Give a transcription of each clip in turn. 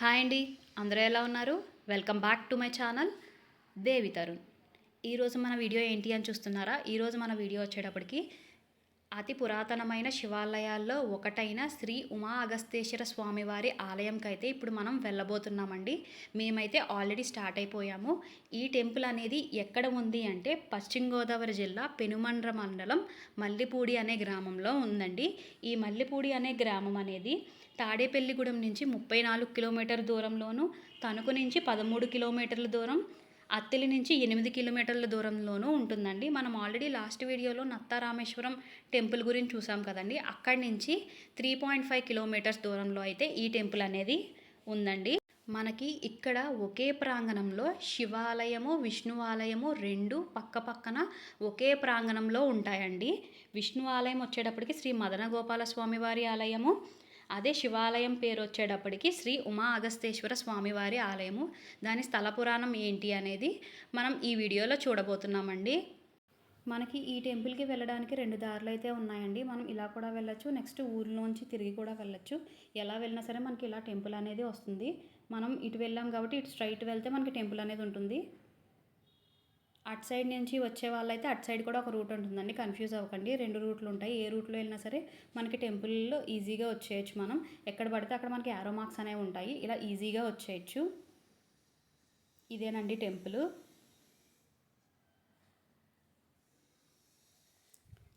Hi అండి. అందరూ ఎలా ఉన్నారు? Welcome back to my channel Devi Tarun. ఈరోజు మన వీడియో ఏంటి అని చూస్తున్నారా? ఈరోజు మన వీడియో వచ్చేటప్పటికి అతి పురాతనమైన శివాలయాల్లో ఒకటైన శ్రీ ఉమా అగస్తేశ్వర స్వామివారి ఆలయంకైతే ఇప్పుడు మనం వెళ్ళబోతున్నామండి. మేమైతే ఆల్రెడీ స్టార్ట్ అయిపోయాము. ఈ టెంపుల్ అనేది ఎక్కడ ఉంది అంటే పశ్చిమ గోదావరి జిల్లా పెనుమండ్ర మండలం మల్లిపూడి అనే గ్రామంలో ఉందండి. ఈ మల్లిపూడి అనే గ్రామం అనేది తాడేపల్లిగూడెం నుంచి ముప్పై నాలుగు కిలోమీటర్ దూరంలోను తణుకు నుంచి పదమూడు కిలోమీటర్ల దూరం అత్తిలి నుంచి ఎనిమిది కిలోమీటర్ల దూరంలోనూ ఉంటుందండి. మనం ఆల్రెడీ లాస్ట్ వీడియోలో నత్తారామేశ్వరం టెంపుల్ గురించి చూసాం కదండి. అక్కడి నుంచి త్రీ పాయింట్ ఫైవ్ కిలోమీటర్స్ దూరంలో అయితే ఈ టెంపుల్ అనేది ఉందండి. మనకి ఇక్కడ ఒకే ప్రాంగణంలో శివాలయము విష్ణు ఆలయము రెండు పక్క పక్కన ఒకే ప్రాంగణంలో ఉంటాయండి. విష్ణు ఆలయం వచ్చేటప్పటికి శ్రీ మదన గోపాల స్వామి వారి ఆలయము అదే శివాలయం పేరు వచ్చేటప్పటికి శ్రీ ఉమా అగస్తేశ్వర స్వామివారి ఆలయము. దాని స్థల పురాణం ఏంటి అనేది మనం ఈ వీడియోలో చూడబోతున్నామండి. మనకి ఈ టెంపుల్కి వెళ్ళడానికి రెండు దారులు అయితే ఉన్నాయండి. మనం ఇలా కూడా వెళ్ళొచ్చు నెక్స్ట్ ఊరిలోంచి తిరిగి కూడా వెళ్ళొచ్చు. ఎలా వెళ్ళినా సరే మనకి ఇలా టెంపుల్ అనేది వస్తుంది. మనం ఇటు వెళ్ళాం కాబట్టి ఇటు స్ట్రైట్ వెళ్తే మనకి టెంపుల్ అనేది ఉంటుంది. అటు సైడ్ నుంచి వచ్చే వాళ్ళైతే అటు సైడ్ కూడా ఒక రూట్ ఉంటుందండి. కన్ఫ్యూజ్ అవ్వకండి. రెండు రూట్లు ఉంటాయి. ఏ రూట్లో వెళ్ళినా సరే మనకి టెంపుల్లో ఈజీగా వచ్చేయచ్చు మనం. ఎక్కడ పడితే అక్కడ మనకి యారో మార్క్స్ అనేవి ఉంటాయి. ఇలా ఈజీగా వచ్చేయచ్చు. ఇదేనండి టెంపుల్.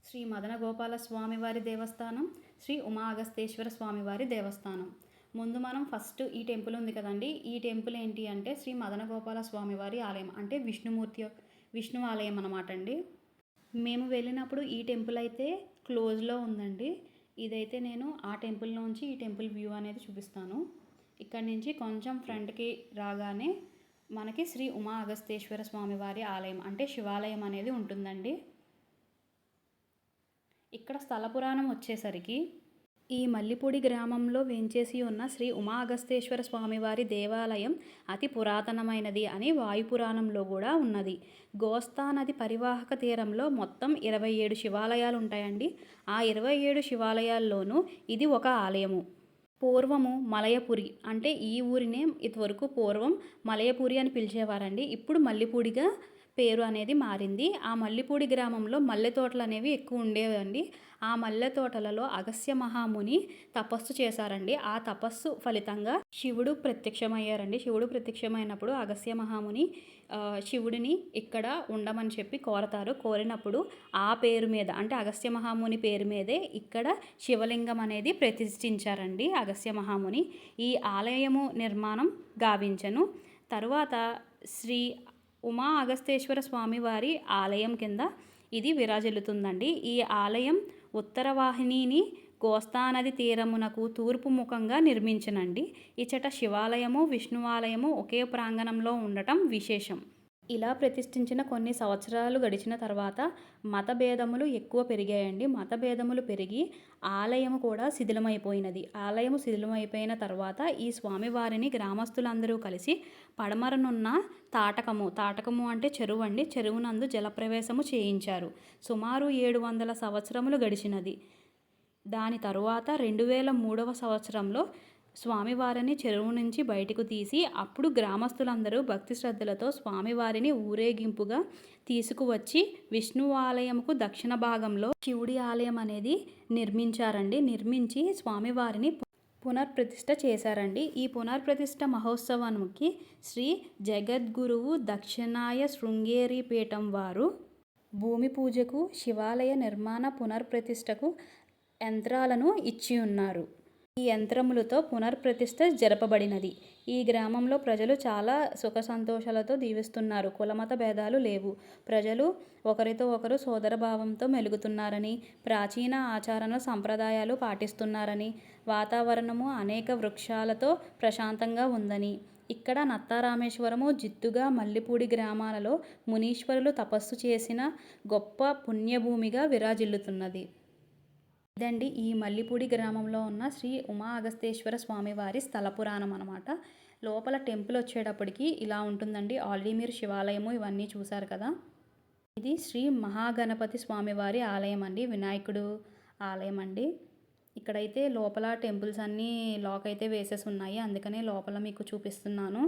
శ్రీ మదన గోపాల స్వామివారి దేవస్థానం శ్రీ ఉమా అగస్తేశ్వర స్వామివారి దేవస్థానం. ముందు మనం ఫస్ట్ ఈ టెంపుల్ ఉంది కదండి. ఈ టెంపుల్ ఏంటి అంటే శ్రీ మదన గోపాల స్వామివారి ఆలయం. అంటే విష్ణుమూర్తి విష్ణు ఆలయం అనమాట అండి మేము వెళ్ళినప్పుడు ఈ టెంపుల్ అయితే క్లోజ్లో ఉందండి. ఇదైతే నేను ఆ టెంపుల్లోంచి ఈ టెంపుల్ వ్యూ అనేది చూపిస్తాను. ఇక్కడ నుంచి కొంచెం ఫ్రంట్కి రాగానే మనకి శ్రీ ఉమా అగస్తేశ్వర స్వామివారి ఆలయం అంటే శివాలయం అనేది ఉంటుందండి. ఇక్కడ స్థల పురాణం వచ్చేసరికి ఈ మల్లిపూడి గ్రామంలో వేంచేసి ఉన్న శ్రీ ఉమా అగస్తేశ్వర స్వామివారి దేవాలయం అతి పురాతనమైనది అని వాయుపురాణంలో కూడా ఉన్నది. గోస్తా నది పరివాహక తీరంలో మొత్తం ఇరవై ఏడు శివాలయాలు ఉంటాయండి. ఆ ఇరవై ఏడు శివాలయాల్లోనూ ఇది ఒక ఆలయము. పూర్వము మలయపురి అంటే ఈ ఊరినే ఇదివరకు పూర్వం మలయపురి అని పిలిచేవారండి. ఇప్పుడు మల్లిపూడిగా పేరు అనేది మారింది. ఆ మల్లిపూడి గ్రామంలో మల్లె తోటలు అనేవి ఎక్కువ ఉండేవండి. ఆ మల్లె తోటలలో అగస్య మహాముని తపస్సు చేశారండి. ఆ తపస్సు ఫలితంగా శివుడు ప్రత్యక్షమయ్యారండి. శివుడు ప్రత్యక్షమైనప్పుడు అగస్య మహాముని శివుడిని ఇక్కడ ఉండమని చెప్పి కోరతారు. కోరినప్పుడు ఆ పేరు మీద అంటే అగస్య మహాముని పేరు మీదే ఇక్కడ శివలింగం అనేది ప్రతిష్ఠించారండి అగస్య మహాముని. ఈ ఆలయము నిర్మాణం గావించను. తరువాత శ్రీ ఉమా అగస్తేశ్వర స్వామివారి ఆలయం కింద ఇది విరాజిల్లుతుందండి. ఈ ఆలయం ఉత్తర వాహినిని గోస్తానది తీరమునకు తూర్పు ముఖంగా నిర్మించనండి. ఇచ్చట శివాలయము విష్ణువాలయము ఒకే ప్రాంగణంలో ఉండటం విశేషం. ఇలా ప్రతిష్ఠించిన కొన్ని సంవత్సరాలు గడిచిన తర్వాత మతభేదములు ఎక్కువ పెరిగాయండి. మతభేదములు పెరిగి ఆలయము కూడా శిథిలమైపోయినది. ఆలయము శిథిలమైపోయిన తర్వాత ఈ స్వామివారిని గ్రామస్తులందరూ కలిసి పడమరనున్న తాటకము తాటకము అంటే చెరువు అండి. చెరువునందు జలప్రవేశము చేయించారు. సుమారు ఏడు వందల సంవత్సరములు గడిచినది. దాని తరువాత రెండు వేల మూడవ సంవత్సరంలో స్వామివారిని చెరువు నుంచి బయటకు తీసి అప్పుడు గ్రామస్తులందరూ భక్తి శ్రద్ధలతో స్వామివారిని ఊరేగింపుగా తీసుకువచ్చి విష్ణు ఆలయంకు దక్షిణ భాగంలో శివుడి ఆలయం అనేది నిర్మించారండి. నిర్మించి స్వామివారిని పునర్ప్రతిష్ఠ చేశారండి. ఈ పునర్ప్రతిష్ఠ మహోత్సవానికి శ్రీ జగద్గురువు దక్షిణాయ శృంగేరిపీఠం వారు భూమి పూజకు శివాలయ నిర్మాణ పునర్ప్రతిష్టకు యంత్రాలను ఇచ్చి ఉన్నారు ఈ యంత్రములతో పునర్ప్రతిష్ఠ జరపబడినది. ఈ గ్రామంలో ప్రజలు చాలా సుఖ సంతోషాలతో దీవిస్తున్నారు కులమత భేదాలు లేవు. ప్రజలు ఒకరితో ఒకరు సోదరభావంతో మెలుగుతున్నారని ప్రాచీన ఆచారణ సంప్రదాయాలు పాటిస్తున్నారని వాతావరణము అనేక వృక్షాలతో ప్రశాంతంగా ఉందని. ఇక్కడ నత్తారామేశ్వరము జిత్తుగా మల్లిపూడి గ్రామాలలో మునీశ్వరులు తపస్సు చేసిన గొప్ప పుణ్యభూమిగా విరాజిల్లుతున్నది. ఇదండి ఈ మల్లిపూడి గ్రామంలో ఉన్న శ్రీ ఉమా అగస్తేశ్వర స్వామివారి స్థల పురాణం అనమాట లోపల టెంపుల్ వచ్చేటప్పటికి ఇలా ఉంటుందండి. ఆల్రెడీ మీరు శివాలయము ఇవన్నీ చూశారు కదా. ఇది శ్రీ మహాగణపతి స్వామివారి ఆలయం అండి. వినాయకుడు ఆలయం అండి. ఇక్కడైతే లోపల టెంపుల్స్ అన్నీ లాక్ అయితే వేసేసి ఉన్నాయి. అందుకనే లోపల మీకు చూపిస్తున్నాను.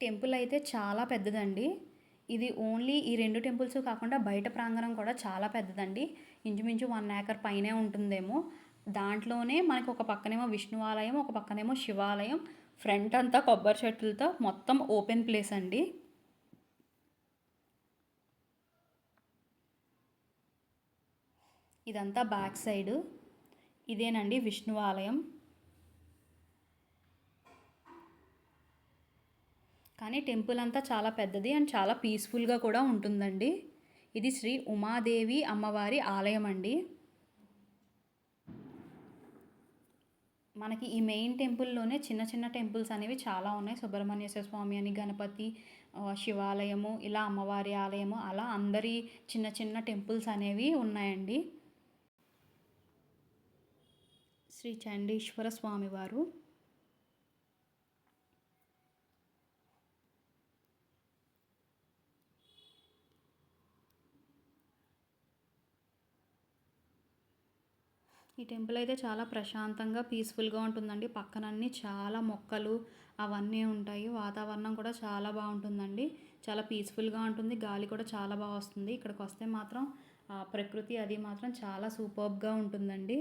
టెంపుల్ అయితే చాలా పెద్దదండి. ఇది ఓన్లీ ఈ రెండు టెంపుల్స్ కాకుండా బయట ప్రాంగణం కూడా చాలా పెద్దదండి. ఇంచుమించు వన్ ఏకర్ పైనే ఉంటుందేమో. దాంట్లోనే మనకి ఒక పక్కనేమో విష్ణు ఆలయం ఒక పక్కనేమో శివాలయం ఫ్రంట్ అంతా కొబ్బరి చెట్లతో మొత్తం ఓపెన్ ప్లేస్ అండి. ఇదంతా బ్యాక్ సైడ్. ఇదేనండి విష్ణు కానీ టెంపుల్ అంతా చాలా పెద్దది అండ్ చాలా పీస్ఫుల్గా కూడా ఉంటుందండి. ఇది శ్రీ ఉమాదేవి అమ్మవారి ఆలయం అండి. మనకి ఈ మెయిన్ టెంపుల్లోనే చిన్న చిన్న టెంపుల్స్ అనేవి చాలా ఉన్నాయి. సుబ్రహ్మణ్యేశ్వర స్వామి అని గణపతి శివాలయము ఇలా అమ్మవారి ఆలయము అలా అందరి చిన్న చిన్న టెంపుల్స్ అనేవి ఉన్నాయండి. శ్రీ చండీశ్వర స్వామివారు ఈ టెంపుల్ అయితే చాలా ప్రశాంతంగా పీస్ఫుల్గా ఉంటుందండి. పక్కనన్నీ చాలా మొక్కలు అవన్నీ ఉంటాయి. వాతావరణం కూడా చాలా బాగుంటుందండి. చాలా పీస్ఫుల్గా ఉంటుంది. గాలి కూడా చాలా బాగా వస్తుంది. ఇక్కడికి వస్తే మాత్రం ప్రకృతి అది మాత్రం చాలా సూపర్బ్గా ఉంటుందండి.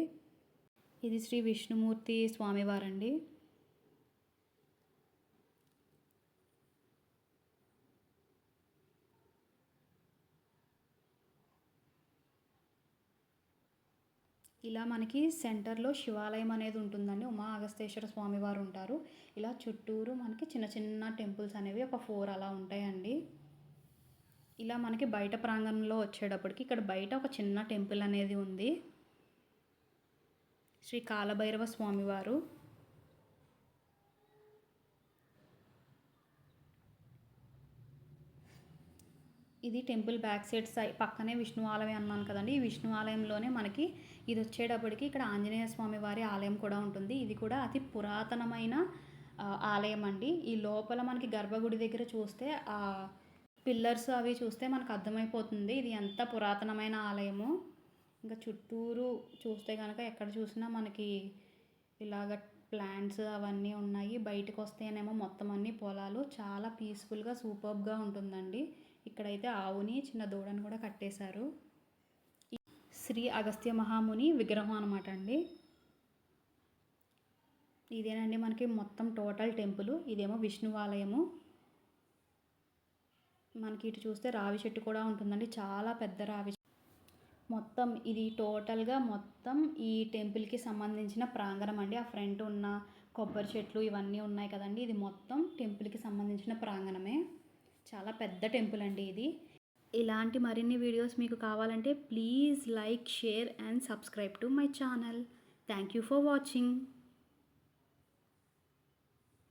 ఇది శ్రీ విష్ణుమూర్తి స్వామివారండి. ఇలా మనకి సెంటర్లో శివాలయం అనేది ఉంటుందండి. ఉమా అగస్తేశ్వర స్వామి వారు ఉంటారు. ఇలా చుట్టూరు మనకి చిన్న చిన్న టెంపుల్స్ అనేవి ఒక ఫోర్ అలా ఉంటాయండి. ఇలా మనకి బయట ప్రాంగణంలో వచ్చేటప్పటికి ఇక్కడ బయట ఒక చిన్న టెంపుల్ అనేది ఉంది. శ్రీ కాలభైరవ స్వామివారు ఇది టెంపుల్ బ్యాక్ సైడ్ సై పక్కనే విష్ణు ఆలయం అన్నాను కదండి. ఈ విష్ణు ఆలయంలోనే మనకి ఇది వచ్చేటప్పటికి ఇక్కడ ఆంజనేయ స్వామి వారి ఆలయం కూడా ఉంటుంది. ఇది కూడా అతి పురాతనమైన ఆలయం అండి. ఈ లోపల మనకి గర్భగుడి దగ్గర చూస్తే ఆ పిల్లర్స్ అవి చూస్తే మనకు అర్థమైపోతుంది. ఇది ఎంత పురాతనమైన ఆలయము. ఇంకా చుట్టూరు చూస్తే కనుక ఎక్కడ చూసినా మనకి ఇలాగ ప్లాంట్స్ అవన్నీ ఉన్నాయి. బయటకు వస్తేనేమో మొత్తం అన్ని పొలాలు. చాలా పీస్ఫుల్గా సూపర్బ్గా ఉంటుందండి. ఇక్కడైతే ఆవుని చిన్న దూడని కూడా కట్టేశారు. శ్రీ అగస్త్య మహాముని విగ్రహం అనమాట అండి. ఇదేనండి మనకి మొత్తం టోటల్ టెంపుల్. ఇదేమో విష్ణువాలయము. మనకి ఇటు చూస్తే రావి చెట్టు కూడా ఉంటుందండి. చాలా పెద్ద రావి చెట్టు. మొత్తం ఇది టోటల్గా మొత్తం ఈ టెంపుల్కి సంబంధించిన ప్రాంగణం అండి. ఆ ఫ్రంట్ ఉన్న కొబ్బరి చెట్లు ఇవన్నీ ఉన్నాయి కదండి. ఇది మొత్తం టెంపుల్కి సంబంధించిన ప్రాంగణమే. చాలా పెద్ద టెంపుల్ అండి ఇది. ఇలాంటి మరిన్ని వీడియోస్ మీకు కావాలంటే please like share and subscribe to my channel. Thank you for watching.